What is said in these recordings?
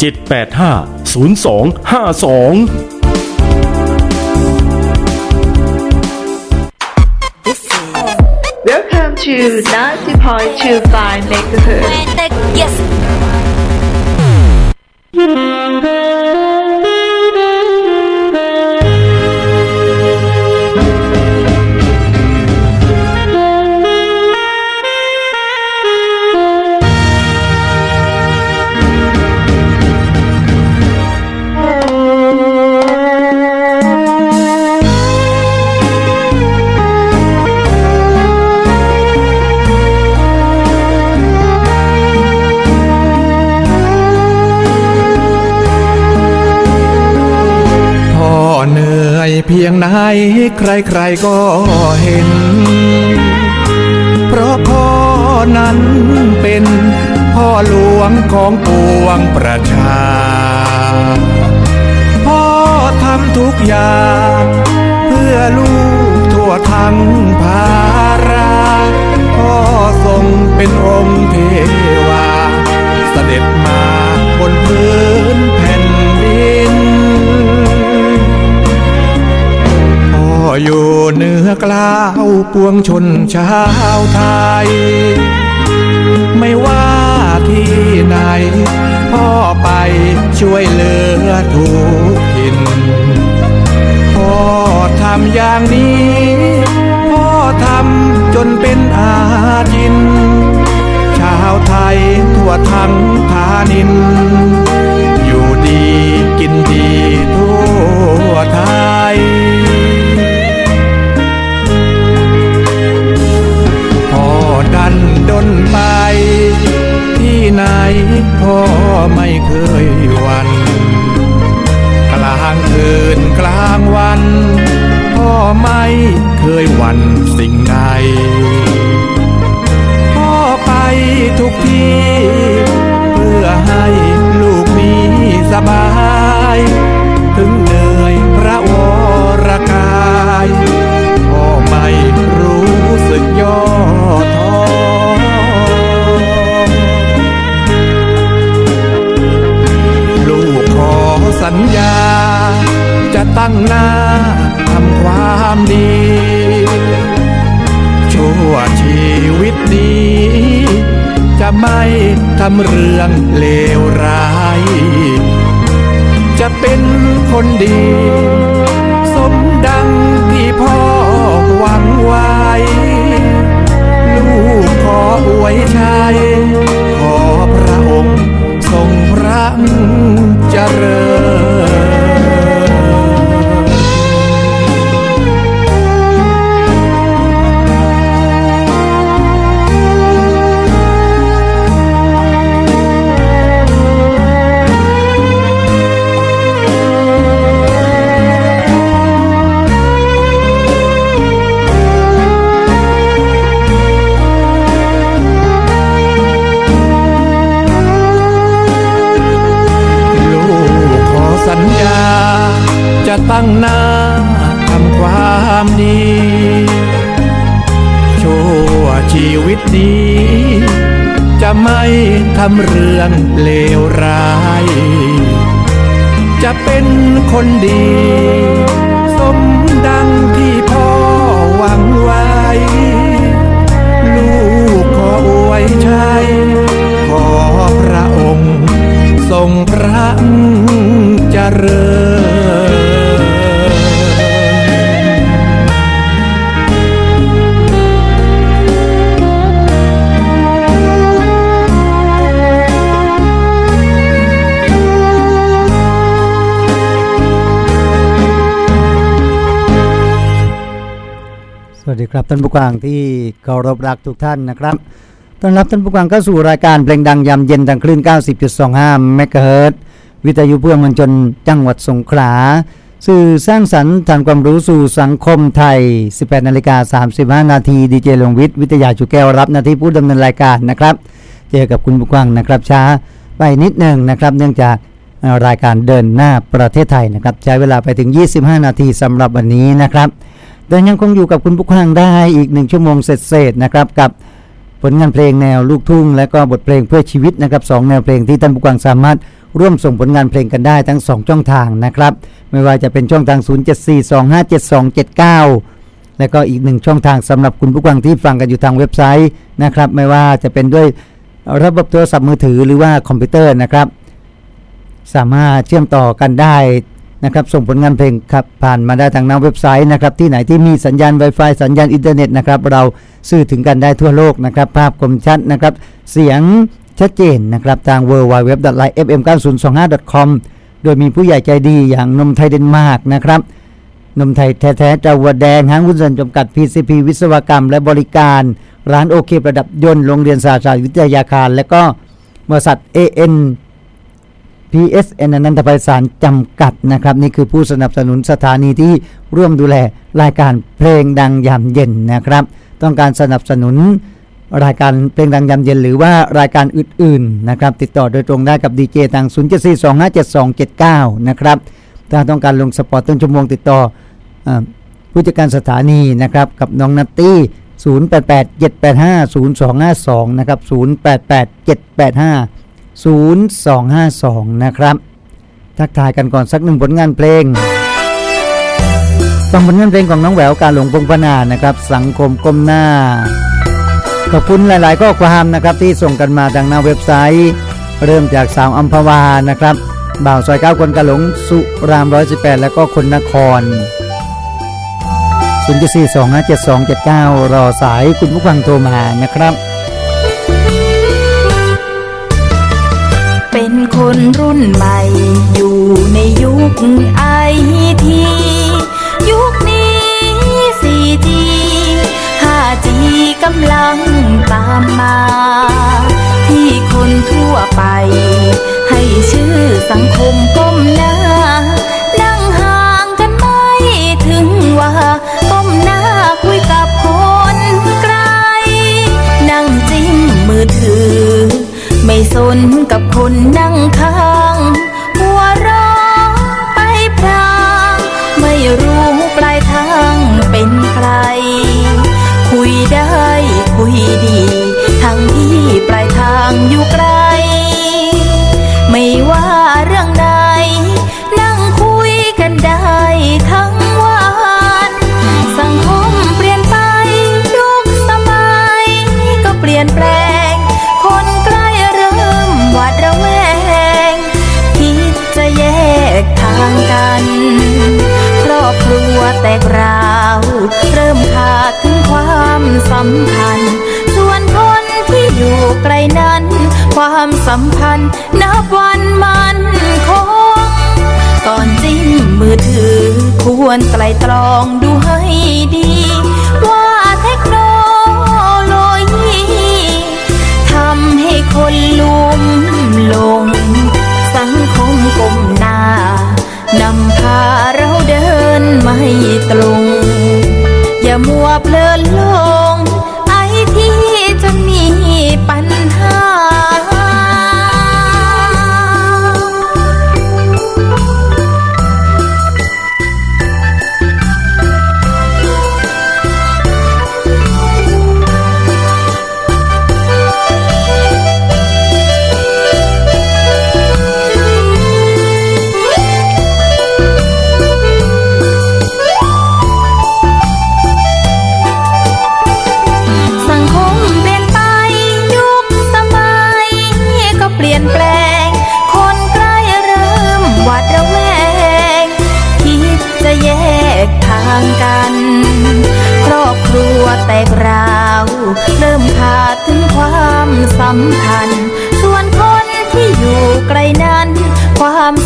785 0252 Welcome to 90.25 megahertz. เพียงไหนใครๆก็เห็น เพราะพ่อนั้นเป็นพ่อหลวงของปวงประชา พ่อทำทุกอย่างเพื่อลูกทั่วทั้งภาราพ่อทรงเป็นองค์เทวา เสด็จมาบนพื้น ออยู่เหนือกล้าวปวงชนชาวไทย ไม่ว่าที่ไหน พ่อไปช่วยเหลือทุกถิ่นพ่อทำอย่างนี้ พ่อทำจนเป็นอาจิน ชาวไทยทั่วทั้งทานิน ไม่ทำเรื่องเลวร้าย จะเป็นคนดี สมดังที่พ่อหวังไว้ ลูกขออวยชัย ขอพระองค์ทรงพระเจริญ ตั้งหน้าทำความดีชั่วชีวิตนี้ จะไม่ทำเรื่องเลวร้าย จะเป็นคนดี สมดังที่พ่อหวังไว้ ลูกขออวยชัยขอพระองค์ ทรงพระเจริญ วัสดีครับท่านผู้กวางที่เคารพรักทุกท่านนะครับต้อนรับท่านผู้กวางเข้าสู่รายการเพลงดังยามเย็นทางคลื่น 90.25 เมกะเฮิรตวิทยุเพื่อมวลชนจังหวัดสงขลา สื่อสร้างสรรค์ทางความรู้สู่สังคมไทย 18นาฬิกา35 นาทีดีเจลงวิทย์วิทยาจุแก้วรับหน้าที่ผู้ดำเนินรายการนะครับ เจอกับคุณผู้กวางนะครับช้าไปนิดหนึ่งนะครับเนื่องจากรายการเดินหน้าประเทศไทยนะครับใช้เวลาไปถึง 25 นาทีสำหรับวันนี้นะครับ แต่ยังคงอยู่กับคุณผู้ฟังได้อีกหนึ่งชั่วโมงเศษๆนะครับกับผลงานเพลงแนวลูกทุ่ง และก็บทเพลงเพื่อชีวิตนะครับสองแนวเพลงที่ท่านผู้ฟังสามารถร่วมส่งผลงานเพลงกันได้ทั้ง 2 ช่องทางนะครับ ไม่ว่าจะเป็นช่องทาง 074257279 และก็อีกหนึ่งช่องทางสำหรับคุณผู้ฟังที่ฟังกันอยู่ทางเว็บไซต์นะครับ ไม่ว่าจะเป็นด้วยระบบโทรศัพท์มือถือหรือว่าคอมพิวเตอร์นะครับ สามารถเชื่อมต่อกันได้ นะครับส่งผลงานเพลงครับผ่านมาได้ทางหน้าเว็บไซต์นะครับที่ไหนที่มีสัญญาณ Wi-Fi สัญญาณอินเทอร์เน็ตนะครับเราสื่อถึงกันได้ทั่วโลกนะครับภาพคมชัดนะครับเสียงชัดเจนนะครับทาง w w w l i f m 9 0 2 5 com โดยมีผู้ใหญ่ใจดีอย่างนมไทยเดนมาร์กนะครับนมไทยแท้ๆเจ้าวัวแดงห้างหุ้นส่วนจำกัด PCP วิศวกรรมและบริการ ร้านโอเคประดับยนต์โรงเรียนสาสาวิทยาคาร และก็บริษัท AN PSN อนันตภัยสารจำกัดนะครับ นี่คือผู้สนับสนุนสถานีที่ร่วมดูแลรายการเพลงดังยามเย็นนะครับ ต้องการสนับสนุนรายการเพลงดังยามเย็นหรือว่ารายการอื่นๆนะครับ ติดต่อโดยตรงได้กับดีเจทาง 074257279 นะครับ ถ้าต้องการลงสปอร์ตต้นชั่วโมงติดต่ออผู้จัดการสถานีนะครับ กับน้องนัตตี้ 0887850252 นะครับ 0252 นะครับ ทักทายกันก่อนสักหนึ่งผลงานเพลงฟังผลงานเพลงของน้องแหววการหลงพงพนานะครับ สังคมก้มหน้า ขอบคุณหลายๆข้อความนะครับที่ส่งกันมาทางหน้าเว็บไซต์ เริ่มจากสาวอัมพวานะครับ บ่าวซอยเก้าคนกะหลงสุรามร้อยสิบแปดแล้วก็คนนคร0 4 2 5 7 2 7 9 รอสายคุณผู้ฟังโทรมานะครับ คนรุ่นใหม่ อยู่ในยุคไอทียุคนี้ 4G 5G กำลังตามมา ที่คนทั่วไป ให้ชื่อสังคมก้มหน้า นั่งห่างกันไม่ถึงว่า พันธ์ ส่วนคนที่อยู่ไกลนั้น ความสัมพันธ์นับวันมันคงก่อนจิ้มมือถือควรไตรตรองดูให้ดี ว่าเทคโนโลยีทำให้คนลุ่มหลง สังคมก้มหน้านำพาเราเดินไม่ตรง อย่ามัวเพ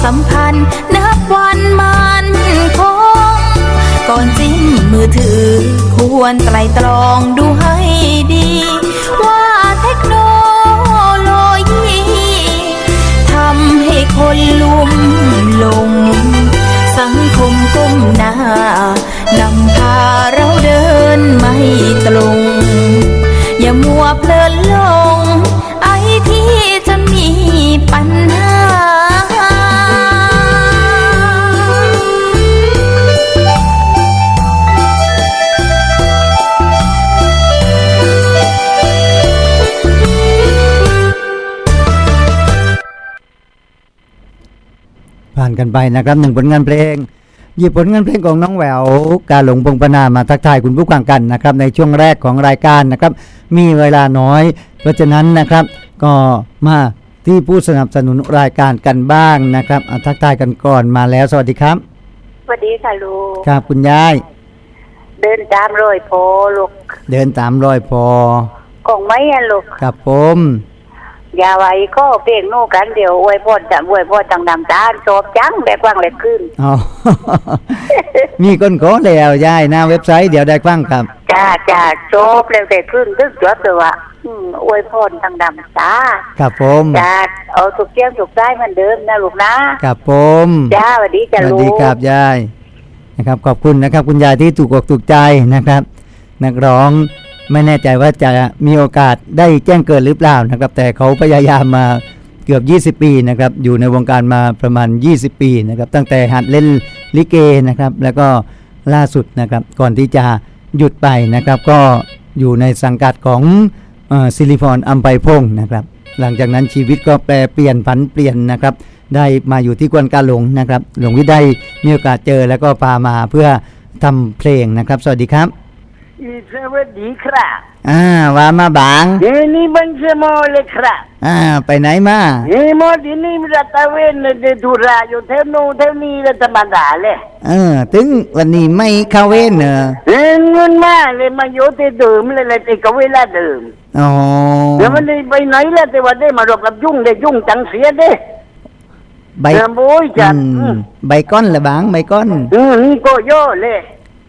สัมพันธ์ นับวันมันคง ก่อนจิ้มมือถือ ควรไตรตรองดูให้ดี ว่าเทคโนโลยีทำให้คนลุ่มหลง สังคมก้มหน้านำพาเราเดินไม่ตรง อย่ามัวเพลินลง ไอที่จะมีปัญหา กันไปนะครับหนึ่งผลงานเพลง หยิบผลงานเพลงของน้องแหววการหลงพงปนามาทักทายคุณผู้ฟังกันนะครับในช่วงแรกของรายการนะครับ มีเวลาน้อย เพราะฉะนั้นนะครับก็มาที่ผู้สนับสนุนรายการกันบ้างนะครับอะทักทายกันก่อนมาแล้วสวัสดีครับสวัสดีค่ะลูกครับคุณยาย เดินตามรอยโพลูกเดินตามรอยพอกล่องไม้อะลูกครับผม อย่าไว้ก็เพ่งนู่กันเดี๋ยวอวยพรจะอวยพรต่างดำตาลจบจังแบบว่างเลยขึ้นอ๋อมีคนขอแล้วยายหน้าเว็บไซต์เดี๋ยวได้ฟังครับจ้าจ้าจบแล้วแต่ขึ้นตึกจบเลยว่าอืมอวยพรต่างดำตาครับผมจ้าเอาถูกเที่ยงถูกได้เหมือนเดิมนะลูกนะครับผมจ้าสวัสดีสจ้าวัสลูดีกครับยายนะครับ ขอบคุณนะครับ คุณยายที่ถูกอกถูกใจนะครับ นักร้อง ไม่แน่ใจว่าจะมีโอกาสได้แจ้งเกิดหรือเปล่านะครับ แต่เขาพยายามมาเกือบ 20 ปีนะครับ อยู่ในวงการมาประมาณ 20 ปีนะครับ ตั้งแต่หัดเล่นลิเกนะครับ แล้วก็ล่าสุดนะครับ ก่อนที่จะหยุดไปนะครับ ก็อยู่ในสังกัดของซิลิฟอนอัมไพพงศ์นะครับ หลังจากนั้นชีวิตก็แปลเปลี่ยนผันเปลี่ยนนะครับ ได้มาอยู่ที่กวนกาหลงนะครับ หลวงวิทย์ได้มีโอกาสเจอแล้วก็พามาเพื่อทำเพลงนะครับ สวัสดีครับ สวัสดีครับอ่าว่ามาบางเฮ้นี่บันเชโมเลยครับอ่าไปไหนมาเฮ้โมทีนี่มีรัตเวนเดทุราอยู่เท่านู้นเท่านี้แล้วธรรมดาเลยเออ ถึงวันนี้ไม่เข้าเว้นเนอะเงินเงินมาเลยมาอยู่ที่เดิมเลยเลยที่กับเวลาเดิมอ๋อเดี๋ยวมันได้ไปไหนแล้วแต่ว่าได้มารบกับยุ่งได้ยุ่งจังเสียเด้ใบเดิมโอ้ยจัดอืมใบก้อนละบางใบก้อนอืมนี่ก็โย่เลย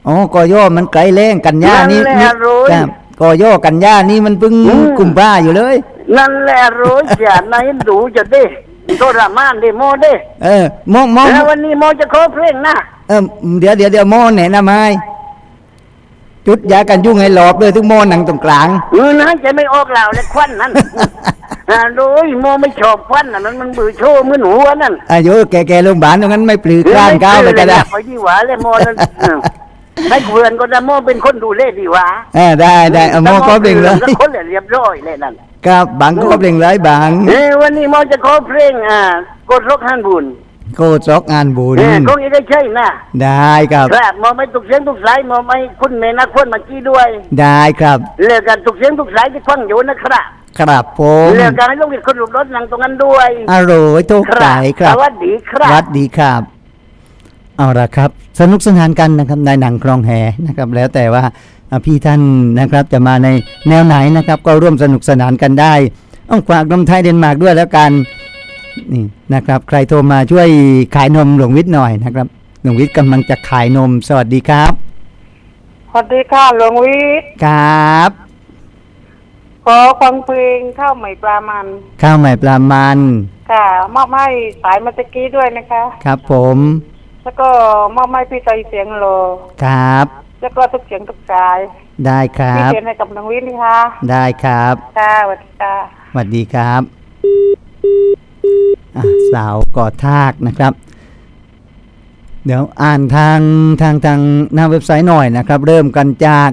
อ๋อ กอย่อมันไกลแรงกันยานี่นั่นแหละนี่รู้ครับกอย่อกันยานี่มันเพิ่งอืมกุมภาอยู่เลย นั่นแหละรู้จัดนายดูจะได้โทรมานได้โมได้เออมองมองแล้ววันนี้โมจะขอเพลงนะเออเดี๋ยวเดี๋ยวเดี๋ยวโมแหนะนะไม้จุดยากันยุ่งให้หลอบเลยทุกโมหนังตรงกลางเออนะจะไม่ออกเหล่าเลยควันนั่นอ่าโดยโมไม่ชอบควันน่ะมันมันบือโชว์มือหนูอันนั่นอายุแก่ๆโรงพยาบาลตรงนั้นไม่ปลือกล้านก้าวไปก็ได้ไปดีหวาเลยโมนั่นเออ ให้เพื่อนก็จะโมเป็นคนดูเล่ดีหวาเออได้ได้เอาโมก็เปล่งเลยแล้วคนเรียบร้อยเลยนั่นครับบางก็เปล่งเลยบางเอ้ยวันนี้โมจะขอเพลงอ่ากดรกฮันบุญโคจกงานบุญเอ้ยคงอีกได้ใช่นะได้ครับครับโมไม่ตุกเสียงตุกสายโมไม่คุณเมนักคนมาจี้ด้วย ได้ครับเรื่องการตุกเสียงตุกสายที่ควังอยู่นะครับครับผมเรื่องการให้ลูกศิษย์คนหลุดรถนั่งตรงนั้นด้วยอร่อยทุกใจครับสวัสดีครับวัดดีครับ เอาละครับ สนุกสนานกันนะครับในหนังคลองแหนะครับ แล้วแต่ว่าอะพี่ท่านนะครับจะมาในแนวไหนนะครับ ก็ร่วมสนุกสนานกันได้ต้องฝากนมไทยเดนมาร์กด้วยแล้วกันนี่นะครับ ใครโทรมาช่วยขายนมหลวงวิทย์หน่อยนะครับหลวงวิทย์กำลังจะขายนม สวัสดีครับสวัสดีค่ะหลวงวิทย์ครับ ขอฟังเพลงข้าวใหม่ปลามัน ข้าวใหม่ปลามัน ค่ะมอบให้สายมาตะกี้ด้วยนะคะ ครับผม แล้วก็มอบให้พี่ใจเสียงโลครับ แล้วก็ทุกเสียงทุกกายได้ครัพี่บเขียนให้กับหลวงวิทย์นะคะได้ครับ ค่ะสวัสดีค่ะ สวัสดีครับอะสาวกอดทากนะครับ เดี๋ยวอ่านทางทางทางหน้าเว็บไซต์หน่อยนะครับ เริ่มกันจาก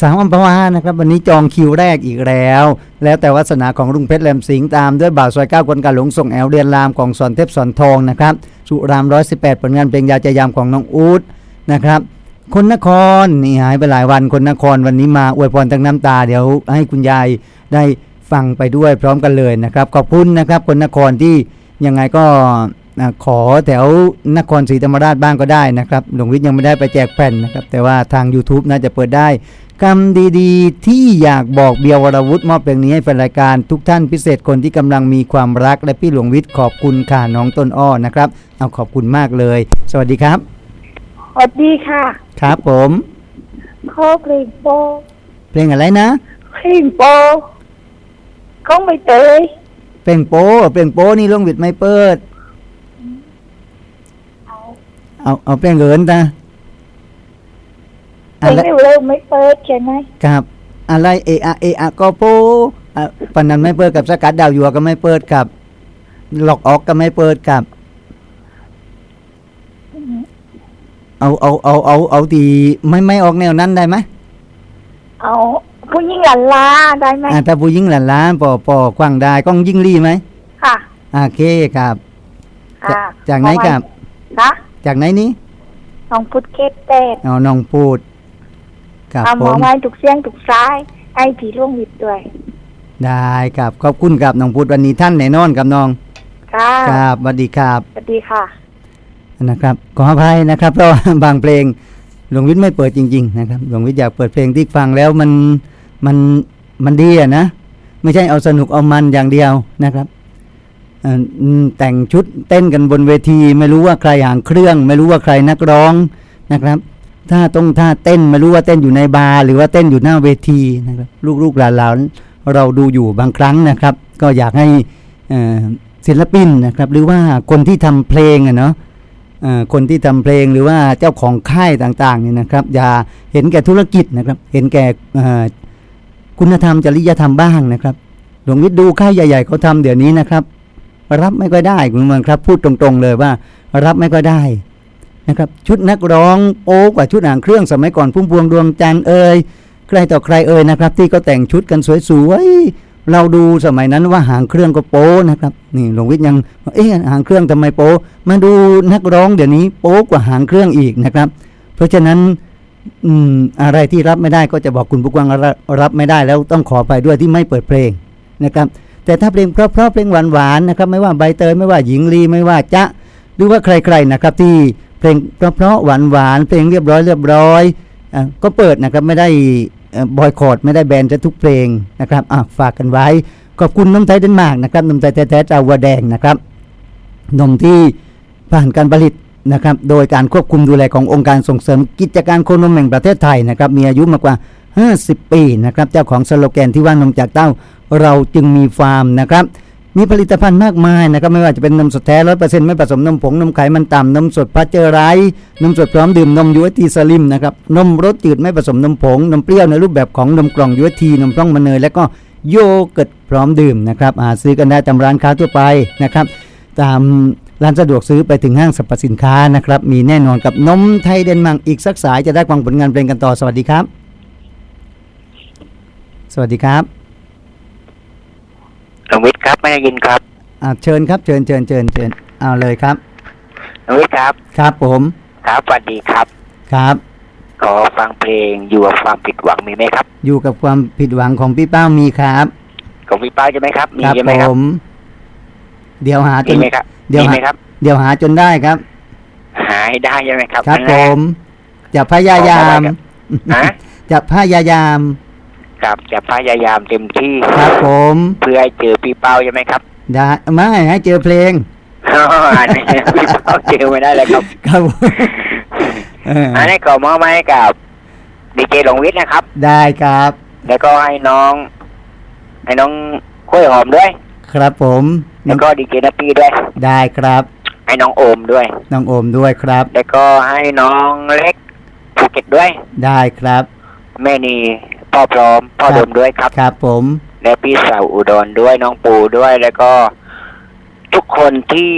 สาวอัมพวานะครับ วันนี้จองคิวแรกอีกแล้ว แล้วแต่วาสนาของลุงเพชรแหลมสิงห์ตามด้วยบ่าวซอยเก้าคนกาหลงส่งแอลเรียนรามของสอนเทพสอนทองนะครับ สุรามร้อยสิบแปดผลงานเพลงยาใจยามของน้องอูดนะครับ คนนครนี่หายไปหลายวันคนนครวันนี้มาอวยพรตั้งน้ำตา เดี๋ยวให้คุณยายได้ฟังไปด้วยพร้อมกันเลยนะครับ ขอบคุณนะครับ คนนครที่ยังไงก็ อะขอแถวนครศรีธรรมราชบ้างก็ได้นะครับ หลวงวิทย์ยังไม่ได้ไปแจกแผ่นนะครับ แต่ว่าทาง YouTube น่าจะเปิดได้คำดีๆ ที่อยากบอกเบียร์วรวุฒิมอบเพลงนี้ให้แฟนรายการทุกท่านพิเศษคนที่กำลังมีความรักและพี่หลวงวิทย์ขอบคุณค่ะน้องต้นอ้อนะครับ เอาขอบคุณมากเลย สวัสดีครับสวัสดีค่ะ ครับผมขอเพลงโปเพลงอะไรนะเพลงโปเขาไม่เตยเพลงโป้เพลงโป้นี่หลวงวิทย์ไม่เปิด เอาเอาเพลงเหินตาเพลอะงไรเร็วๆไม่เปิดใช่ไหมครับ อะไรเอะอะเอะอะก็โป้อะปันนั้นไม่เปิดกับสกัดดาวยัวก็ไม่เปิดกับหลอกออกก็ไม่เปิดกับ เอาเอาเอาเอาเอาดีไม่ไม่ออกแนวนั้นได้ไหมเอาผู้หญิงหลานลาได้ไหมอ่าถ้าผู้หญิงหลานล้านปอปอคว้างได้ก้องยิ่งรีไหมค่ะโอเคครับค่ะจากไหนครับคะ จากไหนนี้น้องพุทธเคสเตดเอาน้องพูดครับเอาผหมอมไม้ถูกเสียงถูกซ้ายไอ้ผีร่วงหวิดด้วยได้ครับขอบคุณครับน้องพูดวันนี้ท่านแน่นอนครับน้องค่ะครับสวัสดีครับ สวัสดีค่ะ นะครับขออภัยนะครับเพราะว่า บางเพลงหลวงวิทย์ไม่เปิดจริงๆนะครับหลวงวิทย์อยากเปิดเพลงที่ฟังแล้วมันมันมันดีอะนะ ไม่ใช่เอาสนุกเอามันอย่างเดียวนะครับเอ่ออืม แต่งชุดเต้นกันบนเวที ไม่รู้ว่าใครหางเครื่อง ไม่รู้ว่าใครนักร้องนะครับถ้าต้องท่าเต้นไม่รู้ว่าเต้นอยู่ในบาร์หรือว่าเต้นอยู่หน้าเวทีนะครับลูกๆหลานๆเราดูอยู่บางครั้งนะครับ ก็อยากให้ศิลปินนะครับหรือว่าคนที่ทำเพลงอะเนาะคนที่ทำเพลงหรือว่าเจ้าของค่ายต่างๆเนี่ยนะครับ อย่าเห็นแก่ธุรกิจนะครับ เห็นแก่คุณธรรมจริยธรรมบ้างนะครับหลวงวิทย์ดูค่ายใหญ่ๆเขาทำเดี๋ยวนี้นะครับ รับไม่ค่อยได้คุณเมืองครับ พูดตรงๆเลยว่า รับไม่ค่อยได้นะครับ ชุดนักร้องโป๊กว่าชุดอ่างเครื่องสมัยก่อนพุ่มพวงดวงจันทร์เอ่ยใครต่อใครเอ่ยนะครับ ที่เขาแต่งชุดกันสวยๆเราดูสมัยนั้นว่าหางเครื่องก็โป๊นะครับนี่หลวงวิทย์ยังเอ๊ะหางเครื่องทำไมโป๊มาดูนักร้องเดี๋ยวนี้โป๊กว่าหางเครื่องอีกนะครับ เพราะฉะนั้นอืมอะไรที่รับไม่ได้ก็จะบอกคุณผู้ฟังรับไม่ได้แล้วต้องขอไปด้วยที่ไม่เปิดเพลงนะครับ แต่ถ้าเพลงเพราะๆเพลงหวานๆนะครับไม่ว่าใบเตยไม่ว่าหญิงลีไม่ว่าจ๊ะหรือว่าใครๆนะครับที่เพลงเพราะๆหวานๆเพลงเรียบร้อยเรียบร้อยอะก็เปิดนะครับไม่ได้บอยคอรดไม่ได้แบนจะทุกเพลงนะครับอะฝากกันไว้ขอบคุณน้ำไทยเดนมาร์กนะครับน้ำไทยแท้ๆจากวัวแดงนะครับนมที่ผ่านการผลิตนะครับโดยการควบคุมดูแลขององค์การส่งเสริมกิจการโคนมแห่งประเทศไทยนะครับมีอายุมากกว่า 50 ปีนะครับเจ้าของสโลแกนที่ว่านมจากเต้าเราจึงมีฟาร์มนะครับมีผลิตภัณฑ์มากมายนะครับไม่ว่าจะเป็นนมสดแท้ร้อยเปอร์เซ็นต์ไม่ผสมนมผงนมไขมันต่ำนมสดพัชเจอร์ไรนมสดพร้อมดื่มนมยูเอทีสลิมนะครับนมรสจืดไม่ผสมนมผงนมเปรี้ยวในรูปแบบของนมกล่องยูเอทีนมพร่องมะเนยและก็โยเกิร์ตพร้อมดื่มนะครับหาซื้อกันได้ตามร้านค้าทั่วไปนะครับ ตามร้านสะดวกซื้อไปถึงห้างสรรพสินค้านะครับมีแน่นอนกับนมไทยเดนมาร์กอีกสักสายจะได้ฟังผลงานเพลงกันต่อสวัสดีครับ สวัสดีครับหลวงวิทย์ครับไม่ได้ยินครับอ่าเชิญครับเชิญเชิญเชิญเชิญเอาเลยครับหลวงวิทย์ครับ ครับผมครับสวัสดีครับ ครับ ขอฟังเพลงอยู่กับความผิดหวังมีไหมครับ อยู่กับความผิดหวังของพี่เป้ามีครับของพี่ป้าใช่ไหมครับมีครับใช่ไหมผครับม เดี๋ยวหาจมีนไหมครับเดี๋ยวมีหาไหมครับ เดี๋ยวหาจนได้ครับ หายได้ใช่ไหมครับครับนั่นผแหละมจะพยายามฮะจะพยายาม ครับจะพยายามเต็มที่ครับผมเพื่อให้เจอพี่เป้าใช่ไหมครับได้ไม่ให้เจอเพลงอันนี้พี่เป้าเจอไม่ได้เลยครับครับผมเอออันนี้ก็มอบให้กับดีเจหลวงวิทย์นะครับ ได้ครับ แล้วก็ให้น้องให้น้องกล้วยหอมด้วย ครับผม แล้วก็ดีเจนัตตี้ด้วย ได้ครับ ให้น้องโอมด้วย น้องโอมด้วยครับ แล้วก็ให้น้องเล็กภูเก็ตด้วย ได้ครับ แม่นี พ่อพร้อม พ่อครับดมด้วยครับ ครับผม และพี่สาวอุดรด้วยน้องปูด้วยแล้วก็ ทุกคนที่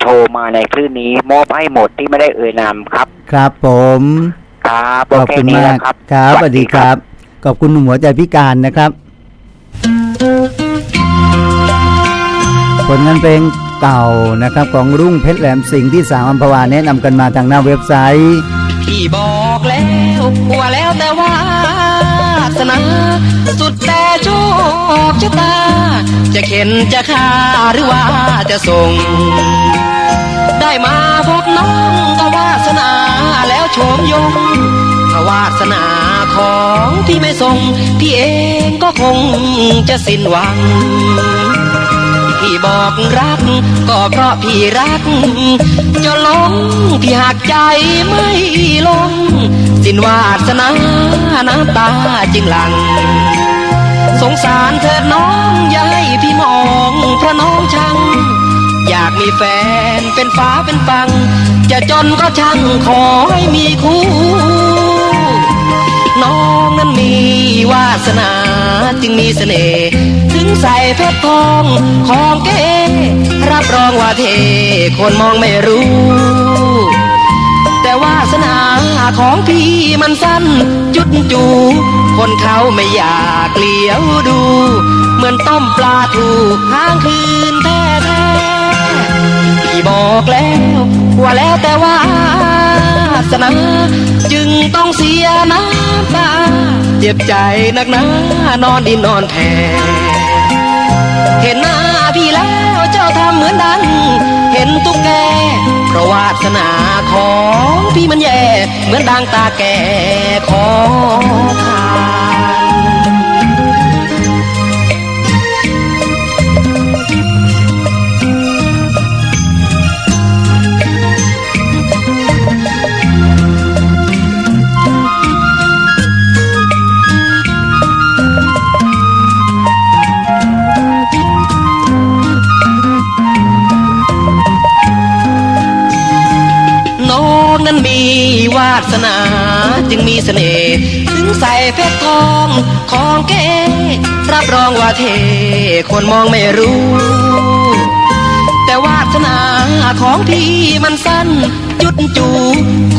โทรมาในคลื่นนี้มอบให้หมดที่ไม่ได้เอ่ยนามครับ ครับผม ครับขอบโเคุณนี้มาแหกละครับครับสวัสดีครับ ขอบคุณหนุ่มหัวใจพิการนะครับ ผลงานเพลงเก่านะครับ ของรุ่งเพชรแหลมสิงห์ที่สามอัมพวาแนะนำกันมาทางหน้าเว็บไซต์ พี่บอกแล้วว่าแล้วแต่ว่า สนา สุดแต่โชคชะตา จะเข็นจะฆ่าหรือว่าจะส่ง ได้มาพบน้องก็วาสนาแล้วโชมยงถ้าวาสนาของพี่ไม่ส่งพี่เองก็คงจะสิ้นหวัง พี่บอกรัก ก็เพราะพี่รัก จะลงพี่หักใจไม่ลง สิ้นวาสนาน้ำตาจึงหลัง สงสารเธอน้องอย่าให้พี่มองเพระน้องช่างอยากมีแฟนเป็นฟ้าเป็นฟัง จะจนก็ช่างขอให้มีคู่ น้องนั้นมีวาสนาจึงมีเสน่ห์ถึงใส่เพชรทองของเก๋รับรองว่าเทคนมองไม่รู้ แต่วาสนาของพี่มันสั้นจุดจู คนเขาไม่อยากเลี้ยวดู เหมือนต้มปลาถูกค้างคืนแท้ๆพี่บอกแล้วว่าแล้วแต่ว่า สนา จึงต้องเสียน้ำตา เจ็บใจนักหนานอนดินนอนแผ่เห็นหน้าพี่แล้วเจ้าทำเหมือนดังเห็นตุ๊กแกเพราะวาสนาของพี่มันแย่ เหมือนดังตาแก่ขอทาน สนาจึงมีเสน่ห์ถึงใส่เพชรทองของเก๋รับรองว่าเทคนมองไม่รู้ แต่วาสนาของพี่มันสั้นจุดจู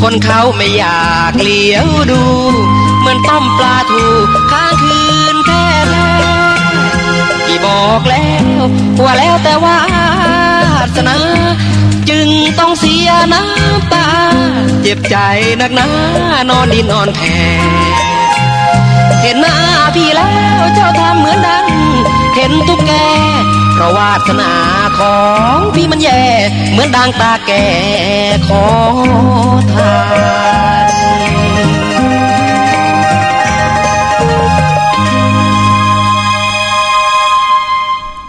คนเขาไม่อยากเลี้ยวดู เหมือนต้มปลาทูค้างคืนแท้ๆที่บอกแล้วว่าแล้วแต่วาสนา งต้องเสียน้ำตา เจ็บใจนักหนานอนดินนอนแผ่เห็นหน้าพี่แล้วเจ้าทำเหมือนดังเห็นตุ๊กแกเพราะวาสนาของพี่มันแย่ เหมือนดังตาแก่ขอทาน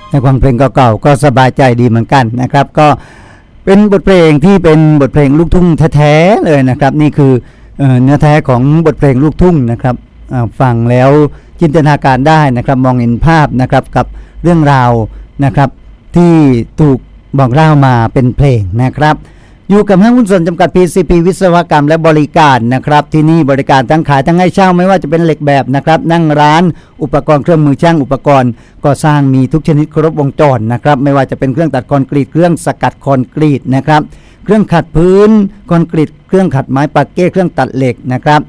ในฟังเพลงเก่าๆก็สบายใจดีเหมือนกันนะครับ ก็ เป็นบทเพลงที่เป็นบทเพลงลูกทุ่งแท้ๆเลยนะครับ นี่คือเนื้อแท้ของบทเพลงลูกทุ่งนะครับฟังแล้วจินตนาการได้นะครับมองเห็นภาพนะครับกับเรื่องราวนะครับที่ถูกบอกเล่ามาเป็นเพลงนะครับ อยู่กับห้างหุ้นส่วนจำกัด PCP วิศวกรรมและบริการนะครับ ที่นี่บริการทั้งขายทั้งให้เช่าไม่ว่าจะเป็นเหล็กแบบนะครับ นั่งร้าน อุปกรณ์เครื่องมือช่างอุปกรณ์ก่อสร้างมีทุกชนิดครบวงจรนะครับ ไม่ว่าจะเป็นเครื่องตัดคอนกรีตเครื่องสกัดคอนกรีตนะครับ เครื่องขัดพื้นคอนกรีตเครื่องขัดไม้ปากเก้เครื่องตัดเหล็กนะครับ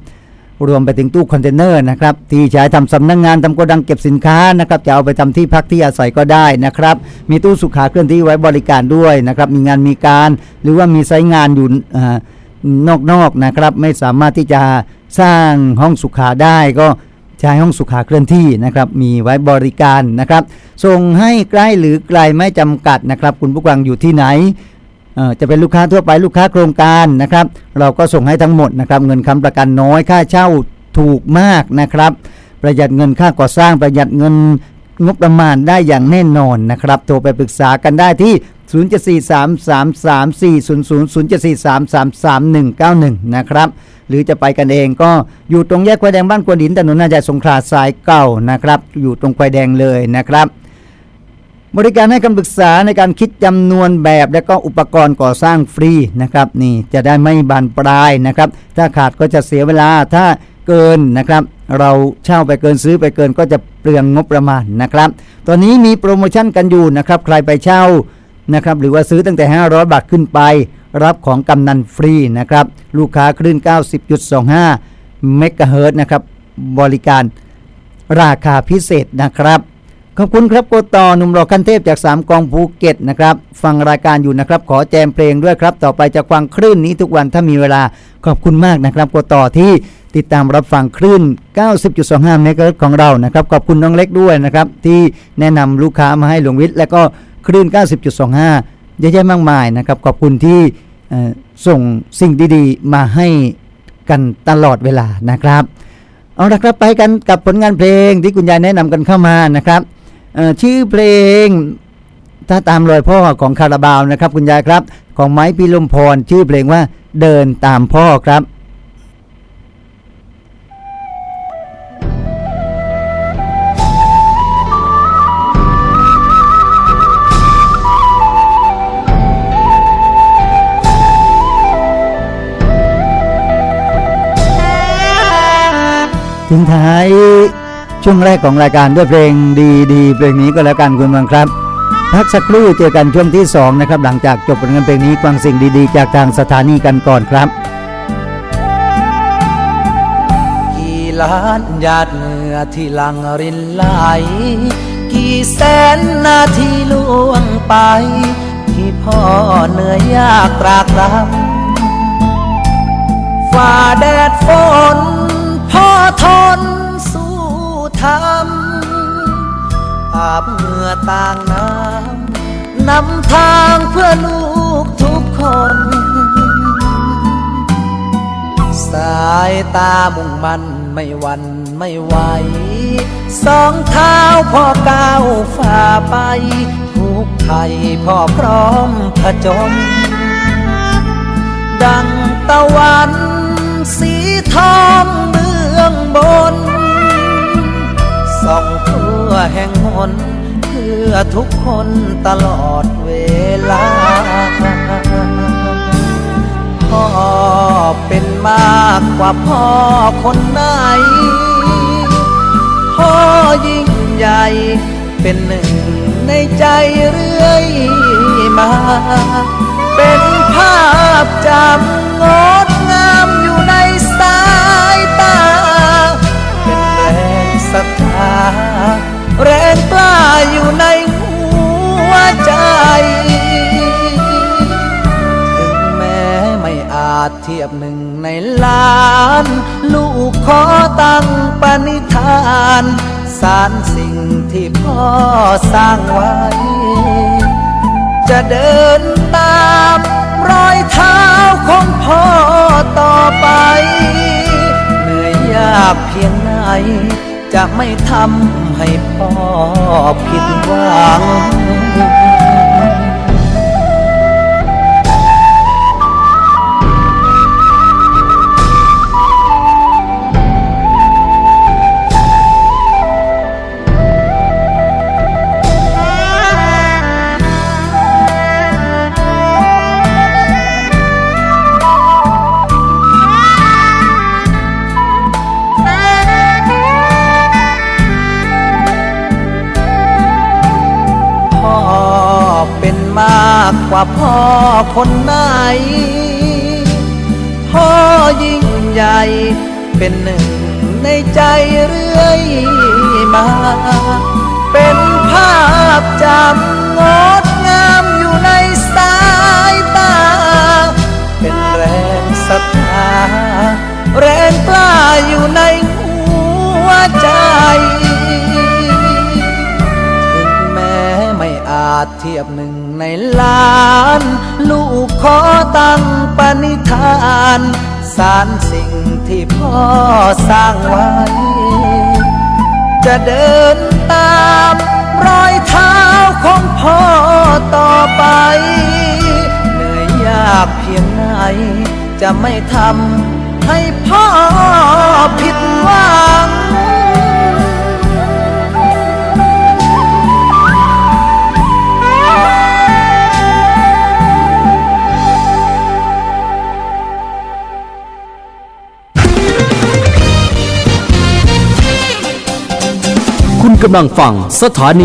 รวมไปถึงตู้คอนเทนเนอร์นะครับที่ใช้ทำสำนักงงานทำโกดังเก็บสินค้านะครับจะเอาไปทำที่พักที่อาศัยก็ได้นะครับ มีตู้สุขาเคลื่อนที่ไว้บริการด้วยนะครับมีงานมีการ หรือว่ามีไซต์งานอยู่อ่านอกๆนะครับ ไม่สามารถที่จะสร้างห้องสุขาได้ก็ใช้ห้องสุขาเคลื่อนที่นะครับมีไว้บริการนะครับ ส่งให้ใกล้หรือไกลไม่จำกัดนะครับ คุณผู้ฟังอยู่ที่ไหน จะเป็นลูกค้าทั่วไปลูกค้าโครงการนะครับ เราก็ส่งให้ทั้งหมดนะครับ เงินค้ำประกันน้อยค่าเช่าถูกมากนะครับ ประหยัดเงินค่าก่อสร้างประหยัดเงินงบประมาณได้อย่างแน่นอนนะครับ โทรไปปรึกษากันได้ที่ 074333400074333191 นะครับ หรือจะไปกันเองก็อยู่ตรงแยกควายแดงบ้านกวนหินถนนนาจาสงขลาสายเก่านะครับ อยู่ตรงควายแดงเลยนะครับ บริการให้คำปรึกษาในการคิดจำนวนแบบและก็อุปกรณ์ก่อสร้างฟรีนะครับนี่จะได้ไม่บานปลายนะครับ ถ้าขาดก็จะเสียเวลาถ้าเกินนะครับ เราเช่าไปเกินซื้อไปเกินก็จะเปลืองงบประมาณนะครับ ตอนนี้มีโปรโมชั่นกันอยู่นะครับใครไปเช่านะครับหรือว่าซื้อตั้งแต่ 500 บาทขึ้นไป รับของกำนันฟรีนะครับลูกค้าคลื่น 90.25 เมกะเฮิรตนะครับบริการราคาพิเศษนะครับ ขอบคุณครับโกต่อหนุ่มรอคันเทพจากสามกองภูเก็ตนะครับ ฟังรายการอยู่นะครับ ขอแจมเพลงด้วยครับ ต่อไปจะฟังคลื่นนี้ทุกวันถ้ามีเวลาขอบคุณมากนะครับโกต่อที่ติดตามรับฟังคลื่น 90.25เมกะเฮิรตซ์ของเรานะครับ ขอบคุณน้องเล็กด้วยนะครับ ที่แนะนำลูกค้ามาให้หลวงวิทย์ และก็คลื่น 90.25 เยอะแยะมากมายนะครับ ขอบคุณที่ส่งสิ่งดีๆ มาให้กันตลอดเวลานะครับเอาละครับไปกันกับผลงานเพลงที่คุณยายแนะนำกันเข้ามานะครับ ชื่อเพลง ถ้าตามรอยพ่อของคาราบาวนะครับ คุณยายครับ ของไม้พิลมพร ชื่อเพลงว่าเดินตามพ่อครับทิ้งท้าย ช่วงแรกของรายการด้วยเพลงดีๆเพลงนี้ก็แล้วกันคุณบังครับพักสักครู่เจอกันช่วงที่ 2 นะครับ หลังจากจบผลงานเพลงนี้ฟังสิ่งดีๆ จากทางสถานีกันก่อนครับกี่ล้านหยาดเหงื่อที่หลังรินไหล กี่แสนนาทีล่วงไป ที่พ่อเหนื่อยยากตรากตรำฝ่าแดดฝนพ่อทน ทำอาบเหงื่อต่างน้ำนำทางเพื่อลูกทุกคน สายตามุ่งมันไม่วันไม่ไหวสองเท้าพ่อก้าวฝ่าไป ทุกไทยพ่อพร้อมผจญดังตะวันสีทอง ส่องทั่วแห่งหนเพื่อทุกคนตลอดเวลาพ่อเป็นมากกว่าพ่อคนไหน พ่อยิ่งใหญ่เป็นหนึ่งในใจเรื่อยมา เป็นภาพจำงด แรงกล้าอยู่ในหัวใจ ถึงแม้ไม่อาจเทียบหนึ่งในล้าน ลูกขอตั้งปณิธาน สารสิ่งที่พ่อสร้างไว้ จะเดินตามรอยเท้าของพ่อต่อไป เหนื่อยยากเพียงไหน จะไม่ทำให้พ่อผิดหวัง มากกว่าพ่อคนไหน พ่อยิ่งใหญ่เป็นหนึ่งในใจเรื่อยมา เป็นภาพจำงดงามอยู่ในสายตา เป็นแรงศรัทธาแรงกล้าอยู่ในหัวใจาจเทียบหนึ่งในล้าน ลูกขอตั้งปณิธาน สารสิ่งที่พ่อสร้างไว้ จะเดินตามรอยเท้าของพ่อต่อไป เหนื่อยยากเพียงไหน จะไม่ทำให้พ่อผิดหวัง คุณกำลังฟังสถานี